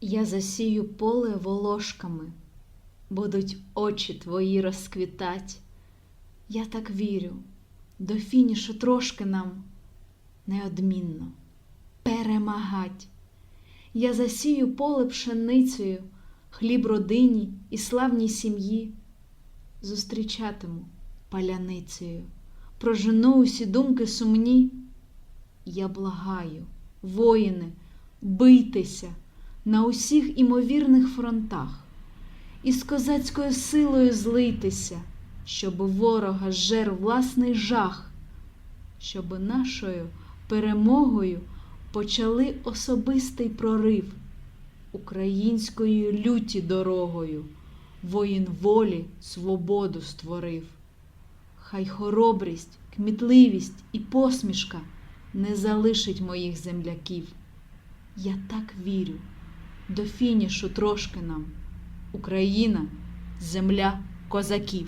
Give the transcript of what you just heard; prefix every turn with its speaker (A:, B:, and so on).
A: Я засію поле волошками, будуть очі твої розквітать. Я так вірю, до фінішу трошки нам неодмінно перемагать. Я засію поле пшеницею, хліб родині і славній сім'ї. Зустрічатиму паляницею, прожену усі думки сумні. Я благаю, воїни, бийтеся на усіх імовірних фронтах, і з козацькою силою злитися, щоб ворога жер власний жах, щоб нашою перемогою почали особистий прорив українською люті дорогою, воїн волі свободу створив. Хай хоробрість, кмітливість і посмішка не залишить моїх земляків. Я так вірю, до фінішу трошки нам Україна, земля козаків.